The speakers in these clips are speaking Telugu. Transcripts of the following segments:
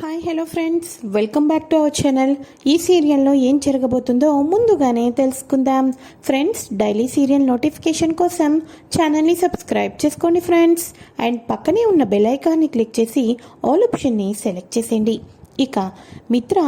Hi hello friends welcome back to our channel ఈ సీరియల్లో ఏం జరగబోతుందో ముందుగానే తెలుసుకుందాం. ఫ్రెండ్స్ డైలీ సీరియల్ నోటిఫికేషన్ కోసం ఛానల్ని సబ్స్క్రైబ్ చేసుకోండి ఫ్రెండ్స్ అండ్ పక్కనే ఉన్న బెల్ ఐకాన్ని క్లిక్ చేసి ఆల్ ఆప్షన్ని సెలెక్ట్ చేసేయండి. ఇక మిత్ర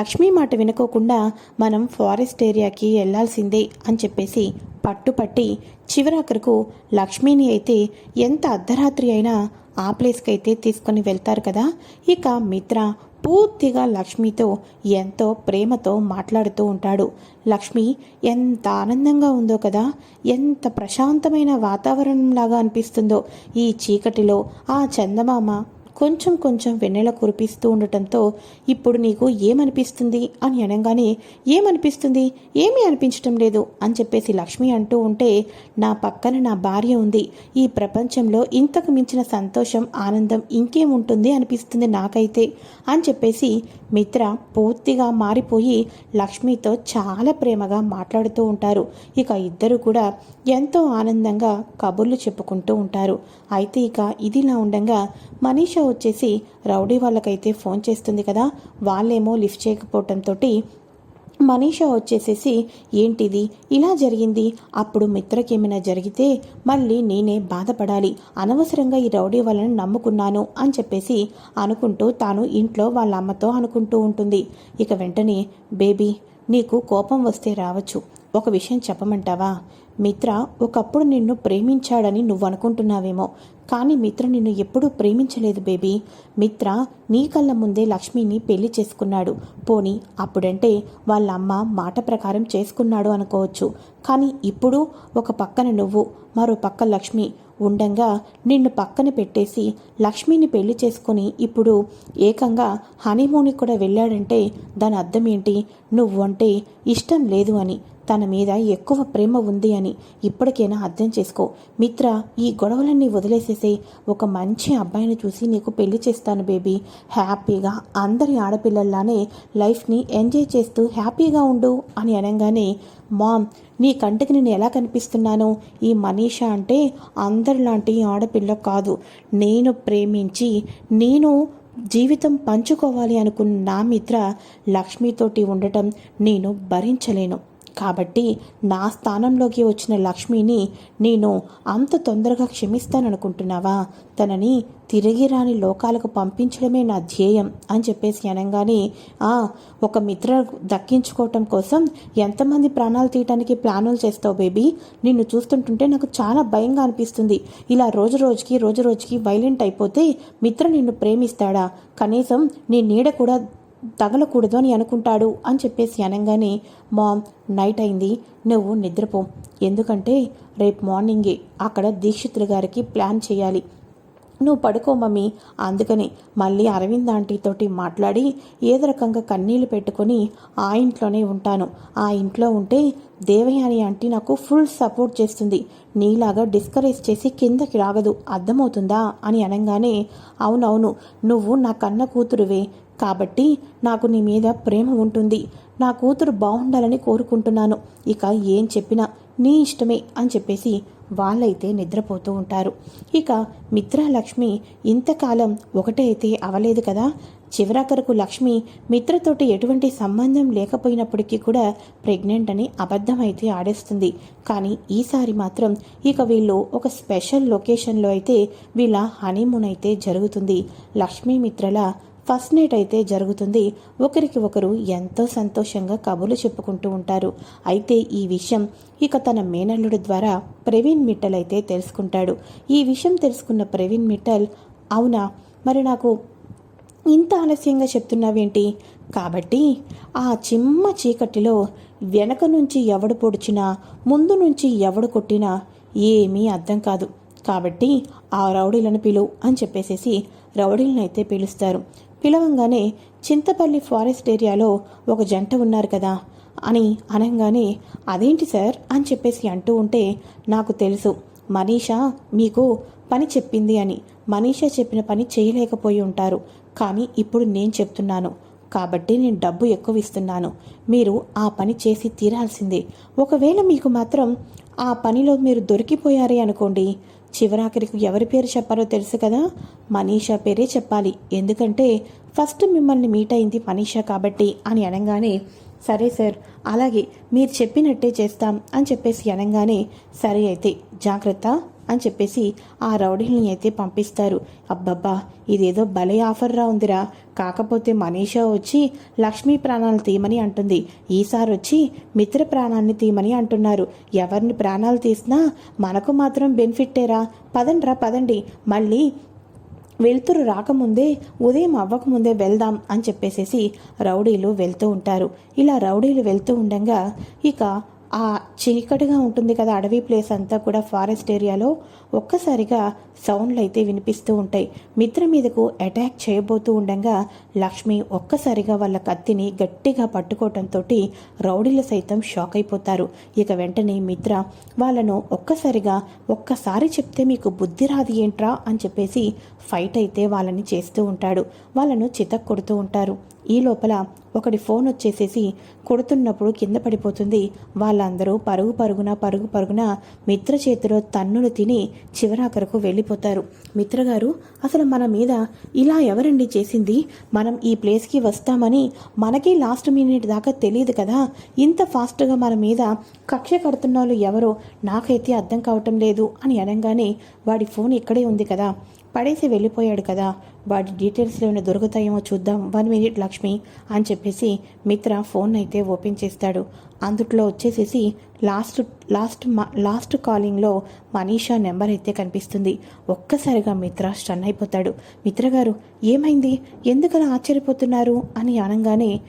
లక్ష్మీ మాట వినుకోకుండా మనం ఫారెస్ట్ ఏరియాకి వెళ్ళాల్సిందే అని చెప్పేసి పట్టుపట్టి చివరాఖరకు లక్ష్మిని అయితే ఎంత అర్ధరాత్రి అయినా ఆ ప్లేస్కి అయితే తీసుకొని వెళ్తారు కదా. ఇక మిత్ర పూర్తిగా లక్ష్మితో ఎంతో ప్రేమతో మాట్లాడుతూ ఉంటాడు. లక్ష్మి ఎంత ఆనందంగా ఉందో కదా. ఎంత ప్రశాంతమైన వాతావరణంలాగా అనిపిస్తుందో. ఈ చీకటిలో ఆ చందమామ కొంచెం కొంచెం వెన్నెల కురిపిస్తూ ఉండటంతో ఇప్పుడు నీకు ఏమనిపిస్తుంది? అని అనగానే ఏమనిపిస్తుంది? ఏమీ అనిపించటం లేదు అని చెప్పేసి లక్ష్మి అంటూ ఉంటే నా పక్కన నా భార్య ఉంది. ఈ ప్రపంచంలో ఇంతకు మించిన సంతోషం ఆనందం ఇంకేముంటుంది అనిపిస్తుంది నాకైతే? అని చెప్పేసి మిత్ర పూర్తిగా మారిపోయి లక్ష్మితో చాలా ప్రేమగా మాట్లాడుతూ ఉంటారు. ఇక ఇద్దరు కూడా ఎంతో ఆనందంగా కబుర్లు చెప్పుకుంటూ ఉంటారు. అయితే ఇక ఇదిలా ఉండగా మనీషా వచ్చేసి రౌడీ వాళ్ళకైతే ఫోన్ చేస్తుంది కదా. వాళ్ళేమో లిఫ్ట్ చేయకపోవటంతో మనీషా వచ్చేసేసి ఏంటిది? ఇలా జరిగింది? అప్పుడు మిత్రకేమైనా జరిగితే మళ్ళీ నేనే బాధపడాలి. అనవసరంగా ఈ రౌడీ వాళ్ళని నమ్ముకున్నాను అని చెప్పేసి అనుకుంటూ తాను ఇంట్లో వాళ్ళ అమ్మతో అనుకుంటూ ఉంటుంది. ఇక వెంటనే బేబీ నీకు కోపం వస్తే రావచ్చు. ఒక విషయం చెప్పమంటావా? మిత్ర ఒకప్పుడు నిన్ను ప్రేమించాడని నువ్వు అనుకుంటున్నావేమో కానీ మిత్ర నిన్ను ఎప్పుడూ ప్రేమించలేదు బేబీ. మిత్ర నీ కళ్ళ ముందే లక్ష్మిని పెళ్ళి చేసుకున్నాడు. పోని అప్పుడంటే వాళ్ళ అమ్మ మాట ప్రకారం చేసుకున్నాడు అనుకోవచ్చు. కానీ ఇప్పుడు ఒక పక్కన నువ్వు మరో పక్క లక్ష్మి. ఉండంగా నిన్ను పక్కన పెట్టేసి లక్ష్మిని పెళ్ళి చేసుకుని ఇప్పుడు ఏకంగా హనీమూన్కి కూడా వెళ్ళాడంటే దాని అర్థం ఏంటి? నువ్వు అంటే ఇష్టం లేదు అని. తన మీద ఎక్కువ ప్రేమ ఉంది అని ఇప్పటికైనా అర్థం చేసుకో. మిత్ర ఈ గొడవలన్నీ వదిలేసేసే ఒక మంచి అబ్బాయిని చూసి నీకు పెళ్ళి చేస్తాను బేబీ. హ్యాపీగా అందరి ఆడపిల్లల్లానే లైఫ్ని ఎంజాయ్ చేస్తూ హ్యాపీగా ఉండు అని అనగానే మామ్ నీ కంటికి నేను ఎలా కనిపిస్తున్నాను? ఈ మనీషా అంటే అందరిలాంటి ఆడపిల్ల కాదు. నేను ప్రేమించి నేను జీవితం పంచుకోవాలి అనుకున్న నా మిత్ర లక్ష్మితోటి ఉండటం నేను భరించలేను. కాబట్టి నా స్థానంలోకి వచ్చిన లక్ష్మిని నేను అంత తొందరగా క్షమిస్తాననుకుంటున్నావా? తనని తిరిగి రాని లోకాలకు పంపించడమే నా ధ్యేయం అని చెప్పేసి అనగానే ఆ ఒక మిత్ర దక్కించుకోవటం కోసం ఎంతమంది ప్రాణాలు తీయటానికి ప్లానులు చేస్తావు బేబీ? నిన్ను చూస్తుంటుంటే నాకు చాలా భయంగా అనిపిస్తుంది. ఇలా రోజు రోజుకి రోజు రోజుకి వైలెంట్ అయిపోతే మిత్ర నిన్ను ప్రేమిస్తాడా? కనీసం నీ నీడ కూడా తగలకూడదు అని అనుకుంటాడు అని చెప్పేసి అనగానే మామ్ నైట్ అయింది నువ్వు నిద్రపో. ఎందుకంటే రేపు మార్నింగే అక్కడ దీక్షితులు గారికి ప్లాన్ చేయాలి. నువ్వు పడుకో మమ్మీ. అందుకని మళ్ళీ అరవింద్ ఆంటీతోటి మాట్లాడి ఏదో రకంగా కన్నీళ్ళు పెట్టుకొని ఆ ఇంట్లోనే ఉంటాను. ఆ ఇంట్లో ఉంటే దేవయాని ఆంటీ నాకు ఫుల్ సపోర్ట్ చేస్తుంది. నీలాగా డిస్కరేజ్ చేసి కిందకి రాగదు. అర్థమవుతుందా? అని అనగానే అవునవును నువ్వు నా కన్న కూతురువే. కాబట్టి నాకు నీ మీద ప్రేమ ఉంటుంది. నా కూతురు బాగుండాలని కోరుకుంటున్నాను. ఇక ఏం చెప్పినా నీ ఇష్టమే అని చెప్పేసి వాళ్ళైతే నిద్రపోతూ ఉంటారు. ఇక మిత్రలక్ష్మి ఇంతకాలం ఒకటే అయితే అవలేదు కదా? చివరాఖరకు లక్ష్మి మిత్రతోటి ఎటువంటి సంబంధం లేకపోయినప్పటికీ కూడా ప్రెగ్నెంట్ అని అబద్ధమైతే ఆడేస్తుంది. కానీ ఈసారి మాత్రం ఇక వీళ్ళు ఒక స్పెషల్ లొకేషన్లో అయితే వీళ్ళ హనీమూన్ అయితే జరుగుతుంది. లక్ష్మీ మిత్రల ఫస్ట్ నైట్ అయితే జరుగుతుంది. ఒకరికి ఒకరు ఎంతో సంతోషంగా కబుర్లు చెప్పుకుంటూ ఉంటారు. అయితే ఈ విషయం ఇక తన మేనల్లుడి ద్వారా ప్రవీణ్ మిట్టల్ అయితే తెలుసుకుంటాడు. ఈ విషయం తెలుసుకున్న ప్రవీణ్ మిట్టల్ అవునా? మరి నాకు ఇంత ఆలస్యంగా చెప్తున్నావేంటి? కాబట్టి ఆ చిమ్మ చీకటిలో వెనక నుంచి ఎవడు పొడిచినా ముందు నుంచి ఎవడు కొట్టినా ఏమీ అర్థం కాదు. కాబట్టి ఆ రౌడీలను పిలువు అని చెప్పేసేసి రౌడీలను అయితే పిలుస్తారు. పిలవంగానే చింతపల్లి ఫారెస్ట్ ఏరియాలో ఒక జంట ఉన్నారు కదా అని అనగానే అదేంటి సార్? అని చెప్పేసి అంటూ ఉంటే నాకు తెలుసు. మనీషా మీకు పని చెప్పింది అని. మనీషా చెప్పిన పని చేయలేకపోయి ఉంటారు. కానీ ఇప్పుడు నేను చెప్తున్నాను. కాబట్టి నేను డబ్బు ఎక్కువ ఇస్తున్నాను. మీరు ఆ పని చేసి తీరాల్సిందే. ఒకవేళ మీకు మాత్రం ఆ పనిలో మీరు దొరికిపోయారే అనుకోండి చివరాఖరికి ఎవరి పేరు చెప్పారో తెలుసు కదా? మనీషా పేరే చెప్పాలి. ఎందుకంటే ఫస్ట్ మిమ్మల్ని మీట్ అయింది మనీషా కాబట్టి అని అనగానే సరే సార్ అలాగే మీరు చెప్పినట్టే చేస్తాం అని చెప్పేసి అనగానే సరే అయితే జాగ్రత్త. అని చెప్పేసి ఆ రౌడీల్ని అయితే పంపిస్తారు. అబ్బబ్బా ఇదేదో భలే ఆఫర్రా ఉందిరా. కాకపోతే మనీషా వచ్చి లక్ష్మీ ప్రాణాలు తీయమని అంటుంది. ఈసారి వచ్చి మిత్ర ప్రాణాన్ని తీయమని అంటున్నారు. ఎవరిని ప్రాణాలు తీసినా మనకు మాత్రం బెనిఫిట్టేరా. పదండ్రా పదండి. మళ్ళీ వెలుతురు రాకముందే ఉదయం అవ్వకముందే వెళ్దాం అని చెప్పేసేసి రౌడీలు వెళ్తూ ఉంటారు. ఇలా రౌడీలు వెళ్తూ ఉండగా ఇక ఆ చీకటిగా ఉంటుంది కదా అడవి ప్లేస్ అంతా కూడా ఫారెస్ట్ ఏరియాలో ఒక్కసారిగా సౌండ్లు అయితే వినిపిస్తూ ఉంటాయి. మిత్ర మీదకు అటాక్ చేయబోతూ ఉండగా లక్ష్మి ఒక్కసారిగా వాళ్ళ కత్తిని గట్టిగా పట్టుకోవటంతో రౌడీలు సైతం షాక్ అయిపోతారు. ఇక వెంటనే మిత్ర వాళ్ళను ఒక్కసారిగా ఒక్కసారి చెప్తే మీకు బుద్ధి రాదు ఏంట్రా? అని చెప్పేసి ఫైట్ అయితే వాళ్ళని చేస్తూ ఉంటాడు. వాళ్ళను చితక్ కొడుతూ ఉంటారు. ఈ లోపల ఒకటి ఫోన్ వచ్చేసేసి కొడుతున్నప్పుడు కింద పడిపోతుంది. వాళ్ళందరూ పరుగు పరుగున పరుగు పరుగున మిత్ర చేతిలో తన్నులు తిని చివరాఖరకు వెళ్ళిపోతారు. మిత్రగారు అసలు మన మీద ఇలా ఎవరండి చేసింది? మనం ఈ ప్లేస్కి వస్తామని మనకి లాస్ట్ మినిట్ దాకా తెలియదు కదా? ఇంత ఫాస్ట్గా మన మీద కక్ష కడుతున్న వాళ్ళు ఎవరో నాకైతే అర్థం కావటం లేదు అని అనగానే వాడి ఫోన్ ఇక్కడే ఉంది కదా. పడేసి వెళ్ళిపోయాడు కదా. వాడి డీటెయిల్స్ ఏమైనా దొరుకుతాయేమో చూద్దాం. వన్ మినిట్ లక్ష్మి అని చెప్పేసి మిత్ర ఫోన్ అయితే ఓపెన్ చేస్తాడు. అందుట్లో వచ్చేసేసి లాస్ట్ లాస్ట్ లాస్ట్ కాలింగ్లో మనీషా నెంబర్ అయితే కనిపిస్తుంది. ఒక్కసారిగా మిత్ర స్టన్ అయిపోతాడు. మిత్ర గారు ఏమైంది? ఎందుకలా ఆశ్చర్యపోతున్నారు? అని అనగానే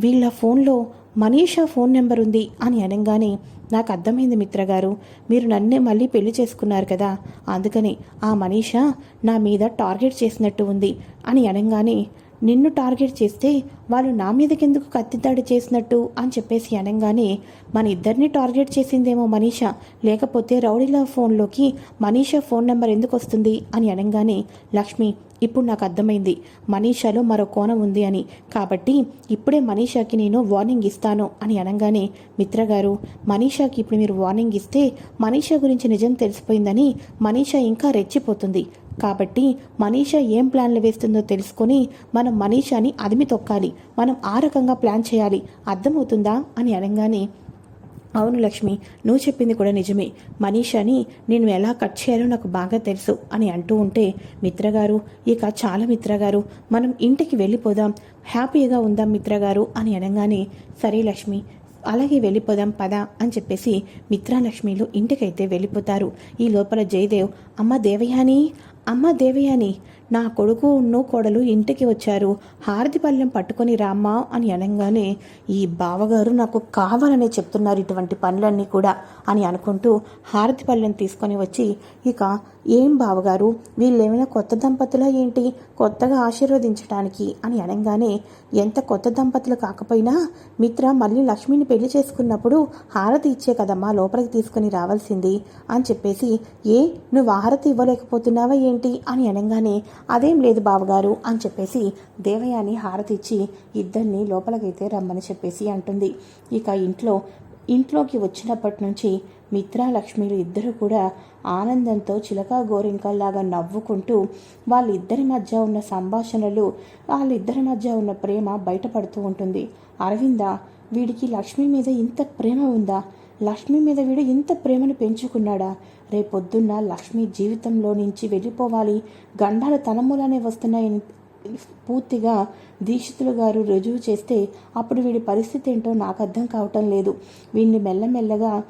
వీళ్ళ ఫోన్లో మనీషా ఫోన్ నెంబర్ ఉంది అని అనగానే నాకు అర్థమైంది మిత్రగారు మీరు నన్నే మళ్ళీ పెళ్ళి చేసుకున్నారు కదా అందుకని ఆ మనీషా నా మీద టార్గెట్ చేసినట్టు ఉంది అని అనగానే నిన్ను టార్గెట్ చేస్తే వాళ్ళు నా మీదకెందుకు కత్తిదాడి చేసినట్టు? అని చెప్పేసి అనగానే మన ఇద్దరిని టార్గెట్ చేసిందేమో మనీషా లేకపోతే రౌడీల ఫోన్లోకి మనీషా ఫోన్ నెంబర్ ఎందుకు వస్తుంది? అని అనగానే లక్ష్మి ఇప్పుడు నాకు అర్థమైంది. మనీషాలో మరో కోణం ఉంది అని. కాబట్టి ఇప్పుడే మనీషాకి నేను వార్నింగ్ ఇస్తాను అని అనగానే మిత్రగారు మనీషాకి ఇప్పుడు మీరు వార్నింగ్ ఇస్తే మనీషా గురించి నిజం తెలిసిపోయిందని మనీషా ఇంకా రెచ్చిపోతుంది. కాబట్టి మనీషా ఏం ప్లాన్లు వేస్తుందో తెలుసుకొని మనం మనీషాని అదిమి తొక్కాలి. మనం ఆ రకంగా ప్లాన్ చేయాలి. అర్థమవుతుందా? అని అనగానే అవును లక్ష్మి నువ్వు చెప్పింది కూడా నిజమే. మనీషాని నేను ఎలా కట్ చేయాలో నాకు బాగా తెలుసు అని అంటూ ఉంటే మిత్రగారు ఇక చాలా మిత్రగారు మనం ఇంటికి వెళ్ళిపోదాం హ్యాపీగా ఉందాం మిత్రగారు అని అనగానే సరే లక్ష్మి అలాగే వెళ్ళిపోదాం పద అని చెప్పేసి మిత్రాలక్ష్మిలు ఇంటికైతే వెళ్ళిపోతారు. ఈ లోపల జయదేవ్ అమ్మ దేవయాని అమ్మ దేవయాని నా కొడుకు ఉన్ను కోడలు ఇంటికి వచ్చారు. హారతి పళ్ళెం పట్టుకొని రామ్మా అని అనగానే ఈ బావగారు నాకు కావాలనే చెప్తున్నారు ఇటువంటి పనులన్నీ కూడా అని అనుకుంటూ హారతి పళ్ళెం తీసుకొని వచ్చి ఇక ఏం బావగారు వీళ్ళేమైనా కొత్త దంపతులా ఏంటి? కొత్తగా ఆశీర్వదించడానికి అని అనగానే ఎంత కొత్త దంపతులు కాకపోయినా మిత్ర మళ్ళీ లక్ష్మిని పెళ్ళి చేసుకున్నప్పుడు హారతి ఇచ్చే కదమ్మా లోపలికి తీసుకుని రావాల్సింది అని చెప్పేసి ఏ నువ్వు హారతి ఇవ్వలేకపోతున్నావా ఏంటి అని అనగానే అదేం లేదు బావగారు అని చెప్పేసి దేవయాని హారతి ఇచ్చి ఇద్దరిని లోపలికైతే రమ్మని చెప్పేసి అంటుంది. ఇక ఇంట్లో ఇంట్లోకి వచ్చినప్పటి నుంచి మిత్ర లక్ష్మిలు ఇద్దరు కూడా ఆనందంతో చిలక గోరింకల్లాగా నవ్వుకుంటూ వాళ్ళిద్దరి మధ్య ఉన్న సంభాషణలు వాళ్ళిద్దరి మధ్య ఉన్న ప్రేమ బయటపడుతూ ఉంటుంది. అరవింద వీడికి లక్ష్మి మీద ఇంత ప్రేమ ఉందా? లక్ష్మి మీద వీడు ఇంత ప్రేమను పెంచుకున్నాడా? రేపొద్దున్న లక్ష్మి జీవితంలో నుంచి వెళ్ళిపోవాలి. గండాలు తలమూలనే వస్తున్నాయని పూర్తిగా దీక్షితులు గారు రుజువు చేస్తే అప్పుడు వీడి పరిస్థితి ఏంటో నాకు అర్థం కావటం లేదు. వీడిని మెల్లమెల్లగా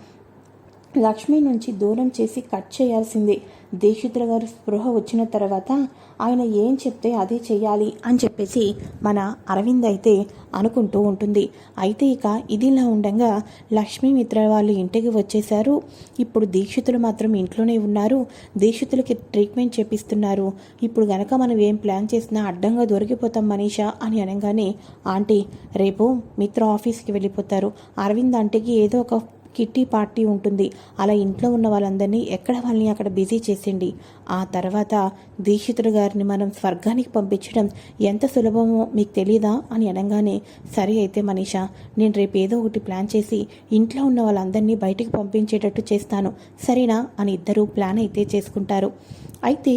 లక్ష్మి నుంచి దూరం చేసి కట్ చేయాల్సింది. దీక్షితుల గారు స్పృహ వచ్చిన తర్వాత ఆయన ఏం చెప్తే అదే చేయాలి అని చెప్పేసి మన అరవింద్ అయితే అనుకుంటూ ఉంటుంది. అయితే ఇక ఇదిలా ఉండగా లక్ష్మీ మిత్ర వాళ్ళు ఇంటికి వచ్చేశారు. ఇప్పుడు దీక్షితులు మాత్రం ఇంట్లోనే ఉన్నారు. దీక్షితులకి ట్రీట్మెంట్ చేపిస్తున్నారు. ఇప్పుడు గనక మనం ఏం ప్లాన్ చేసినా అడ్డంగా దొరికిపోతాం మనీషా అని అనగానే ఆంటీ రేపు మిత్ర ఆఫీస్కి వెళ్ళిపోతారు. అరవింద్ ఆంటీకి ఏదో ఒక కిట్టి పార్టీ ఉంటుంది. అలా ఇంట్లో ఉన్న వాళ్ళందరినీ ఎక్కడ వాళ్ళని అక్కడ బిజీ చేసిండి ఆ తర్వాత దీక్షితుడు గారిని మనం స్వర్గానికి పంపించడం ఎంత సులభమో మీకు తెలీదా అని అనగానే సరే అయితే మనీషా నేను రేపు ఏదో ఒకటి ప్లాన్ చేసి ఇంట్లో ఉన్న వాళ్ళందరినీ బయటికి పంపించేటట్టు చేస్తాను. సరేనా? అని ఇద్దరు ప్లాన్ అయితే చేసుకుంటారు. అయితే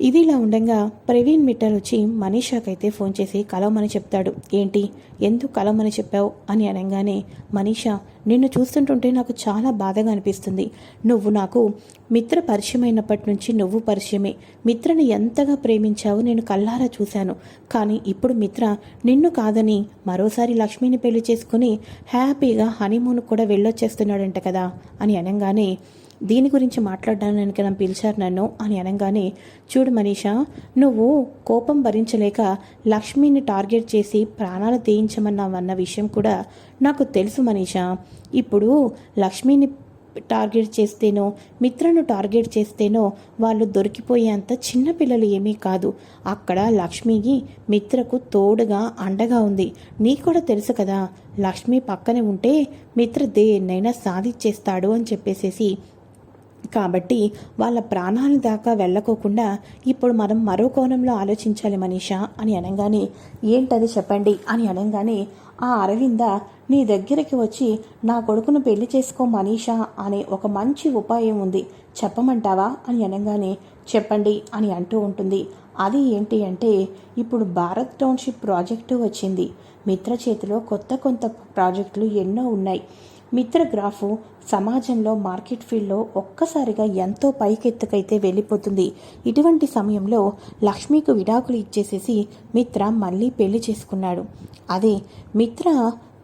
ఇది ఇలా ఉండగా ప్రవీణ్ మిట్టల్ వచ్చి మనీషాకైతే ఫోన్ చేసి కలవమని చెప్తాడు. ఏంటి? ఎందుకు కలవమని చెప్పావు? అని అనగానే మనీషా నిన్ను చూస్తుంటుంటే నాకు చాలా బాధగా అనిపిస్తుంది. నువ్వు నాకు మిత్ర పరిచయమైనప్పటి నుంచి నువ్వు పరిచయమే. మిత్రని ఎంతగా ప్రేమించావు నేను కల్లారా చూశాను. కానీ ఇప్పుడు మిత్ర నిన్ను కాదని మరోసారి లక్ష్మిని పెళ్ళి చేసుకుని హ్యాపీగా హనీమూన్ కూడా వెళ్ళొచ్చేస్తున్నాడంట కదా? అని అనగానే దీని గురించి మాట్లాడడానికి నన్ను పిలిచారు నన్ను అని అనగానే చూడు మనీషా నువ్వు కోపం భరించలేక లక్ష్మిని టార్గెట్ చేసి ప్రాణాలు తీయించమన్నావన్న విషయం కూడా నాకు తెలుసు మనీషా. ఇప్పుడు లక్ష్మిని టార్గెట్ చేస్తేనో మిత్రను టార్గెట్ చేస్తేనో వాళ్ళు దొరికిపోయేంత చిన్నపిల్లలు ఏమీ కాదు. అక్కడ లక్ష్మికి మిత్రకు తోడుగా అండగా ఉంది. నీకు కూడా తెలుసు కదా లక్ష్మి పక్కనే ఉంటే మిత్ర దేన్నైనా సాధించేస్తాడు అని చెప్పేసేసి కాబట్టి వాళ్ళ ప్రాణాల దాకా వెళ్ళకోకుండా ఇప్పుడు మనం మరో కోణంలో ఆలోచించాలి మనీషా అని అనగానే ఏంటది చెప్పండి? అని అనగానే ఆ అరవింద నీ దగ్గరికి వచ్చి నా కొడుకును పెళ్ళి చేసుకో మనీషా అనే ఒక మంచి ఉపాయం ఉంది. చెప్పమంటావా? అని అనగానే చెప్పండి అని అంటూ ఉంటుంది. అది ఏంటి అంటే ఇప్పుడు భారత్ టౌన్షిప్ ప్రాజెక్టు వచ్చింది. మిత్ర చేతిలో కొత్త కొత్త ప్రాజెక్టులు ఎన్నో ఉన్నాయి. మిత్రగ్రాఫు సమాజంలో మార్కెట్ ఫీల్డ్లో ఒక్కసారిగా ఎంతో పైకెత్తుకైతే వెళ్ళిపోతుంది. ఇటువంటి సమయంలో లక్ష్మికు విడాకులు ఇచ్చేసేసి మిత్ర మళ్ళీ పెళ్ళి చేసుకున్నాడు. అదే మిత్ర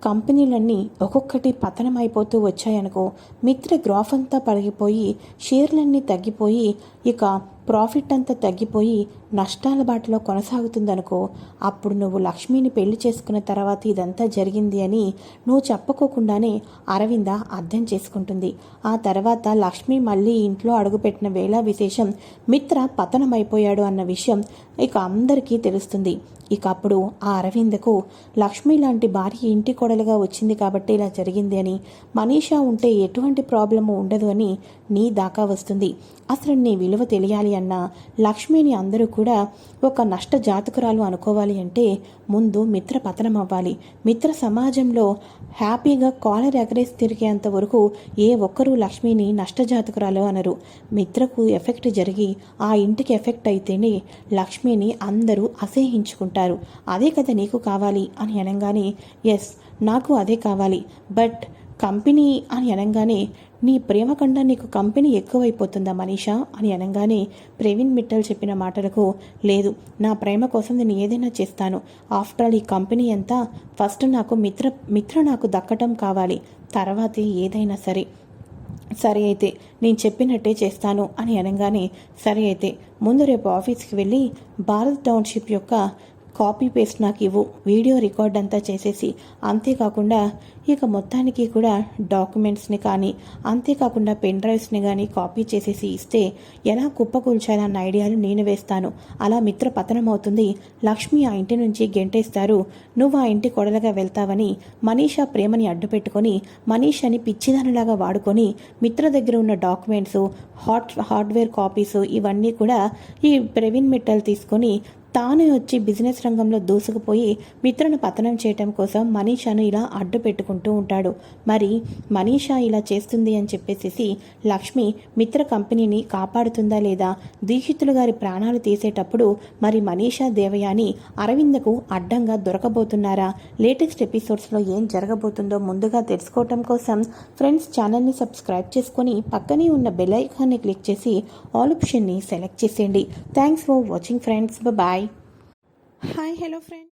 కంపెనీలన్నీ ఒక్కొక్కటి పతనమైపోతూ వచ్చాయనుకో మిత్ర గ్రాఫ్ అంతా పడిగిపోయి షేర్లన్నీ తగ్గిపోయి ఇక ప్రాఫిట్ అంతా తగ్గిపోయి నష్టాల బాటలో కొనసాగుతుందనుకో అప్పుడు నువ్వు లక్ష్మిని పెళ్ళి చేసుకున్న తర్వాత ఇదంతా జరిగింది అని నువ్వు చెప్పుకోకుండానే అరవింద అర్థం చేసుకుంటుంది. ఆ తర్వాత లక్ష్మి మళ్ళీ ఇంట్లో అడుగుపెట్టిన వేళ విశేషం మిత్ర పతనమైపోయాడు అన్న విషయం ఇక అందరికీ తెలుస్తుంది. ఇక అప్పుడు ఆ అరవిందకు లక్ష్మి లాంటి భార్య ఇంటి కొడలుగా వచ్చింది కాబట్టి ఇలా జరిగింది అని మనీషా ఉంటే ఎటువంటి ప్రాబ్లము ఉండదు అని నీ దాకా వస్తుంది. అసలు నీ విలువ తెలియాలి అన్న లక్ష్మిని అందరూ కూడా ఒక నష్ట జాతకురాలు అనుకోవాలి అంటే ముందు మిత్ర పతనం అవ్వాలి. మిత్ర సమాజంలో హ్యాపీగా కాలర్ ఎగరేసి తిరిగేంత వరకు ఏ ఒక్కరూ లక్ష్మిని నష్టజాతకురాలు అనరు. మిత్రకు ఎఫెక్ట్ జరిగి ఆ ఇంటికి ఎఫెక్ట్ అయితేనే లక్ష్మిని అందరూ అసహించుకుంటారు అదే కదా నీకు కావాలి అని అనగానే ఎస్ నాకు అదే కావాలి. బట్ కంపెనీ అని అనగానే నీ ప్రేమ కంటే నీకు కంపెనీ ఎక్కువైపోతుందా మనీషా? అని అనగానే ప్రవీణ్ మిట్టల్ చెప్పిన మాటలకు లేదు నా ప్రేమ కోసం నేను ఏదైనా చేస్తాను. ఆఫ్టర్ ఆల్ ఈ కంపెనీ అంతా ఫస్ట్ నాకు మిత్ర మిత్ర నాకు దక్కటం కావాలి. తర్వాతే ఏదైనా సరే. సరే అయితే నేను చెప్పినట్టే చేస్తాను అని అనగానే సరే అయితే ముందు రేపు ఆఫీస్కి వెళ్ళి భారత్ టౌన్షిప్ యొక్క కాపీ పేస్ట్ నాకు ఇవ్వు. వీడియో రికార్డ్ అంతా చేసేసి అంతేకాకుండా ఇక మొత్తానికి కూడా డాక్యుమెంట్స్ని కానీ అంతేకాకుండా పెన్ డ్రైవ్స్ని కానీ కాపీ చేసేసి ఇస్తే ఎలా కుప్పకూల్చాలన్న ఐడియాలు నేను వేస్తాను. అలా మిత్ర పతనం అవుతుంది లక్ష్మి ఆ ఇంటి నుంచి గెంటేస్తారు. నువ్వు ఆ ఇంటి కొడలుగా వెళ్తావని మనీషా ప్రేమని అడ్డుపెట్టుకొని మనీషాని పిచ్చిదానిలాగా వాడుకొని మిత్ర దగ్గర ఉన్న డాక్యుమెంట్స్ హాట్ హార్డ్వేర్ కాపీస్ ఇవన్నీ కూడా ఈ ప్రవీణ్ మిట్టల్ తీసుకొని తాను వచ్చి బిజినెస్ రంగంలో దూసుకుపోయి మిత్రను పతనం చేయటం కోసం మనీషాను ఇలా అడ్డు పెట్టుకుంటూ ఉంటాడు. మరి మనీషా ఇలా చేస్తుంది అని చెప్పేసి లక్ష్మి మిత్ర కంపెనీని కాపాడుతుందా లేదా? దీక్షితులు గారి ప్రాణాలు తీసేటప్పుడు మరి మనీషా దేవయాని అరవిందకు అడ్డంగా దొరకబోతున్నారా? లేటెస్ట్ ఎపిసోడ్స్లో ఏం జరగబోతుందో ముందుగా తెలుసుకోవటం కోసం ఫ్రెండ్స్ ఛానల్ని సబ్స్క్రైబ్ చేసుకొని పక్కనే ఉన్న బెల్ ఐకాన్ని క్లిక్ చేసి ఆల్ ఆప్షన్ని సెలెక్ట్ చేసేయండి. Thanks for watching friends. Bye. Hi hello friend